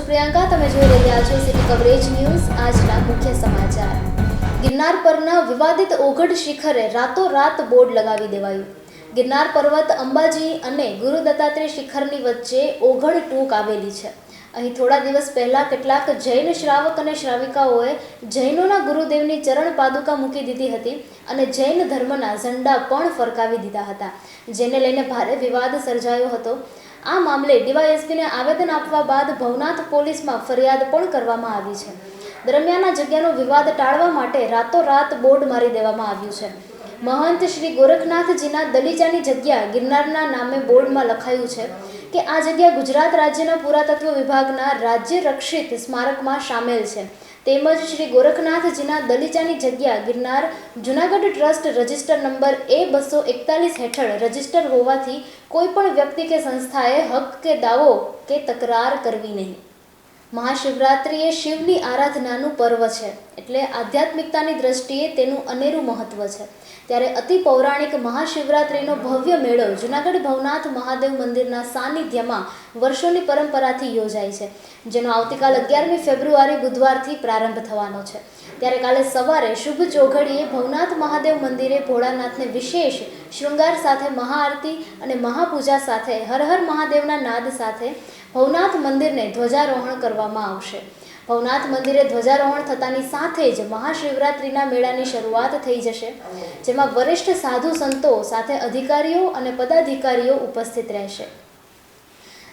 છું પ્રિયંકા, તમે જોઈ રહ્યા છો સિટી કવરેજ ન્યૂઝ આજના મુખ્ય સમાચાર. ગિરનાર પરના વિવાદિત ઓઘડ શિખરે રાતોરાત બોર્ડ લગાવી દેવાયું. ગિરનાર પર્વત, અંબાજી અને ગુરુ દત્તાત્રેય શિખરની વચ્ચે ઓઘડ ટૂંક આવેલી છે. અહીં થોડા દિવસ પહેલા કેટલાક જૈન શ્રાવક અને શ્રાવિકાઓએ જૈનોના ગુરુદેવની ચરણ પાદુકા મૂકી દીધી હતી અને જૈન ધર્મના ઝંડા પણ ફરકાવી દીધા હતા. જેને લઈને ભારે વિવાદ સર્જાયો હતો. આ મામલે ડીવાયએસપીને આવેદન આપવા બાદ ભવનાથ પોલીસમાં ફરિયાદ પણ કરવામાં આવી છે. દરમિયાન જગ્યાનો વિવાદ ટાળવા માટે રાતોરાત બોર્ડ મારી દેવામાં આવ્યું છે. મહંત શ્રી ગોરખનાથજીના દલીજાની જગ્યા ગિરનારના નામે બોર્ડમાં લખાયું છે કે આ જગ્યા ગુજરાત રાજ્યના પુરાતત્વ વિભાગના રાજ્ય રક્ષિત સ્મારકમાં સામેલ છે. તેમજ શ્રી ગોરખનાથજીના દલીચાની જગ્યા Girnar Junagadh trust register number એ બસો એકતાલીસ હેઠળ રજિસ્ટર હોવાથી કોઈ પણ વ્યક્તિ કે સંસ્થાએ હક કે દાવો કે તકરાર કરવી નહીં. મહાશિવરાત્રિ એ શિવની આરાધનાનું પર્વ છે એટલે આધ્યાત્મિકતાની દ્રષ્ટિએ તેનું અનેરું મહત્વ છે. ત્યારે અતિ પૌરાણિક મહાશિવરાત્રિનો ભવ્ય મેળો જુનાગઢ ભવનાથ મહાદેવ મંદિરના સાનિધ્યમાં વર્ષોની પરંપરાથી યોજાય છે, જેનો આવતીકાલ અગિયારમી ફેબ્રુઆરી બુધવારથી પ્રારંભ થવાનો છે. ત્યારે કાલે સવારે શુભ ચોઘડીએ ભવનાથ મહાદેવ મંદિરે ભોળાનાથને વિશેષ શૃંગાર સાથે મહાઆરતી અને મહાપૂજા સાથે હર હર મહાદેવના નાદ સાથે ભવનાથ મંદિરને ધ્વજારોહણ કરવામાં આવશે. ભવનાથ મંદિરે ધ્વજારોહણ થતાની સાથે જ મહાશિવરાત્રિના મેળાની શરૂઆત થઈ જશે, જેમાં વરિષ્ઠ સાધુ સંતો સાથે અધિકારીઓ અને પદાધિકારીઓ ઉપસ્થિત રહેશે.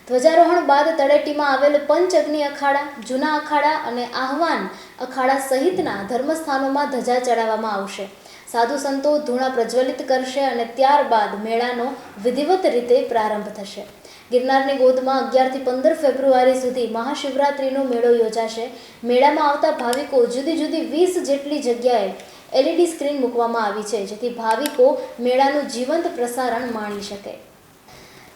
ધ્વજારોહણ બાદ તળેટીમાં આવેલ પંચ અગ્નિ અખાડા, જૂના અખાડા અને આહવાન અખાડા સહિતના ધર્મસ્થાનોમાં ધજા ચડાવવામાં આવશે. સાધુ સંતો ધૂણા પ્રજ્વલિત કરશે અને ત્યારબાદ મેળાનો વિધિવત રીતે પ્રારંભ થશે. ગિરનારની ગોદમાં અગિયારથી પંદર ફેબ્રુઆરી સુધી મહાશિવરાત્રિનો મેળો યોજાશે. મેળામાં આવતા ભાવિકો જુદી જુદી વીસ જેટલી જગ્યાએ એલઈડી સ્ક્રીન મૂકવામાં આવી છે, જેથી ભાવિકો મેળાનું જીવંત પ્રસારણ માણી શકે.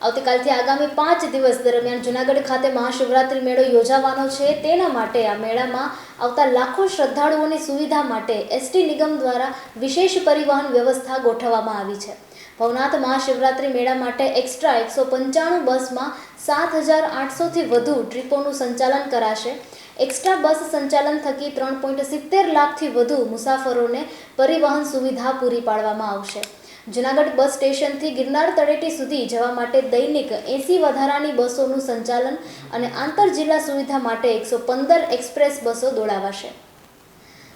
આવતીકાલથી આગામી પાંચ દિવસ દરમિયાન જુનાગઢ ખાતે મહાશિવરાત્રિ મેળો યોજાવાનો છે. તેના માટે આ મેળામાં આવતા લાખો શ્રદ્ધાળુઓની સુવિધા માટે એસટી નિગમ દ્વારા વિશેષ પરિવહન વ્યવસ્થા ગોઠવવામાં આવી છે. ભવનાથ મહાશિવરાત્રિ મેળા માટે એક્સ્ટ્રા એકસો પંચાણું બસમાં સાત હજાર આઠસોથી વધુ ટ્રીપોનું સંચાલન કરાશે. એક્સ્ટ્રા બસ સંચાલન થકી ત્રણ પોઈન્ટ સિત્તેર લાખથી વધુ મુસાફરોને પરિવહન સુવિધા પૂરી પાડવામાં આવશે. જુનાગઢ બસ સ્ટેશનથી ગિરનાર તળેટી સુધી જવા માટે દૈનિક એસી વધારાની બસોનું સંચાલન અને આંતર જિલ્લા સુવિધા માટે એકસો પંદર એક્સપ્રેસ બસો દોડાવાશે.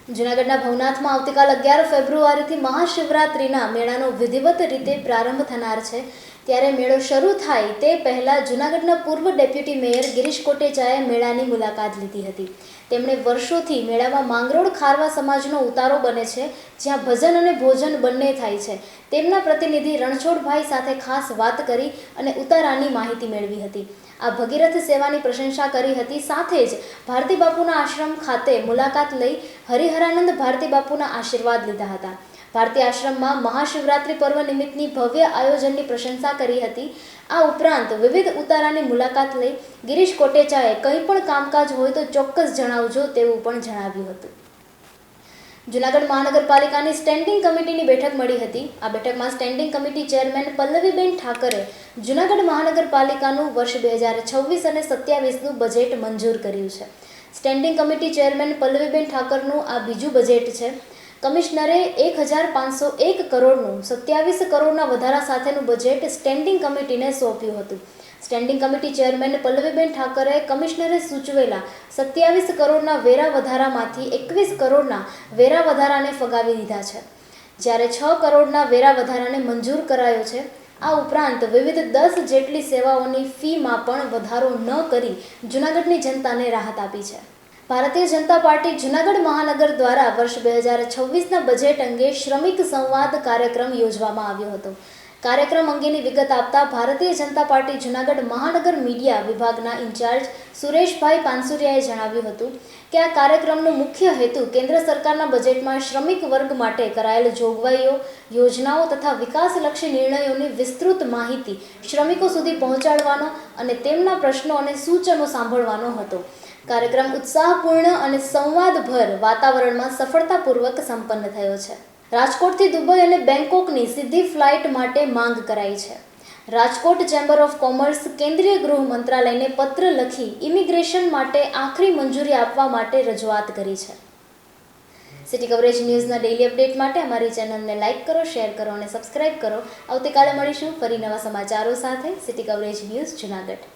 જુનાગઢના ભવનાથમાં આવતીકાલ અગિયાર ફેબ્રુઆરીથી મહાશિવરાત્રિના મેળાનો વિધિવત રીતે પ્રારંભ થનાર છે. ત્યારે મેળો શરૂ થાય તે પહેલાં જુનાગઢના પૂર્વ ડેપ્યુટી મેયર ગિરીશ કોટેચાએ મેળાની મુલાકાત લીધી હતી. તેમણે વર્ષોથી મેળામાં માંગરોળ ખારવા સમાજનો ઉતારો બને છે, જ્યાં ભજન અને ભોજન બંને થાય છે. તેમના પ્રતિનિધિ રણછોડભાઈ સાથે ખાસ વાત કરી અને ઉતારાની માહિતી મેળવી હતી. આ ભગીરથ સેવાની પ્રશંસા કરી હતી. સાથે જ ભારતી બાપુના આશ્રમ ખાતે મુલાકાત લઈ હરિહરાનંદ ભારતી બાપુના આશીર્વાદ લીધા હતા. ભારતી આશ્રમમાં મહાશિવરાત્રિ પર્વ નિમિત્તની ભવ્ય આયોજનની પ્રશંસા કરી હતી. આ ઉપરાંત વિવિધ ઉતારાની મુલાકાત લઈ ગિરીશ કોટેચાએ કંઈ પણ કામકાજ હોય તો ચોક્કસ જણાવજો તેવું પણ જણાવ્યું હતું. જુનાગઢ મહાનગરપાલિકાની સ્ટેન્ડિંગ કમિટીની બેઠક મળી હતી. આ બેઠકમાં standing committee chairman Pallaviben Thackeray Junagadh મહાનગરપાલિકાનું વર્ષ બે હજાર છવ્વીસ અને સત્યાવીસનું બજેટ મંજૂર કર્યું છે. સ્ટેન્ડિંગ કમિટી ચેરમેન પલ્લવીબેન ઠાકરનું આ બીજું બજેટ છે. કમિશનરે એક હજાર પાંચસો એક કરોડનું સત્યાવીસ કરોડના વધારા સાથેનું બજેટ સ્ટેન્ડિંગ કમિટીને સોંપ્યું હતું. સ્ટેન્ડિંગ કમિટી ચેરમેન પલ્લવીબેન ઠાકરે કમિશનરે સૂચવેલા સત્યાવીસ કરોડના વેરા વધારામાંથી એકવીસ કરોડના વેરા વધારાને ફગાવી દીધા છે. જ્યારે છ કરોડના વેરા વધારાને મંજૂર કરાયો છે, આ ઉપરાંત વિવિધ દસ જેટલી સેવાઓની ફીમાં પણ વધારો ન કરી જૂનાગઢની જનતાને રાહત આપી છે. ભારતીય જનતા પાર્ટી જૂનાગઢ મહાનગર દ્વારા વર્ષ બે હજાર છવ્વીસના બજેટ અંગે શ્રમિક સંવાદ કાર્યક્રમ યોજવામાં આવ્યો હતો. કાર્યક્રમ અંગેની વિગત આપતા ભારતીય જનતા પાર્ટી જૂનાગઢ મહાનગર મીડિયા વિભાગના ઇન્ચાર્જ સુરેશભાઈ પાનસુરિયાએ જણાવ્યું હતું કે આ કાર્યક્રમનો મુખ્ય હેતુ કેન્દ્ર સરકારના બજેટમાં શ્રમિક વર્ગ માટે કરાયેલ જોગવાઈઓ, યોજનાઓ તથા વિકાસલક્ષી નિર્ણયોની વિસ્તૃત માહિતી શ્રમિકો સુધી પહોંચાડવાનો અને તેમના પ્રશ્નો અને સૂચનો સાંભળવાનો હતો. કાર્યક્રમ ઉત્સાહપૂર્ણ અને સંવાદભર વાતાવરણમાં સફળતાપૂર્વક સંપન્ન થયો છે. રાજકોટથી દુબઈ અને બેંકોકની સીધી ફ્લાઇટ માટે માંગ કરાઈ છે. રાજકોટ ચેમ્બર ઓફ કોમર્સ કેન્દ્રીય ગૃહ મંત્રાલયને પત્ર લખી ઇમિગ્રેશન માટે આખરી મંજૂરી આપવા માટે રજૂઆત કરી છે. સિટી કવરેજ ન્યૂઝના ડેઇલી અપડેટ માટે અમારી ચેનલને લાઇક કરો, શેર કરો અને સબસ્ક્રાઇબ કરો. આવતીકાલે મળીશું ફરી નવા સમાચારો સાથે. City coverage news Junagadh.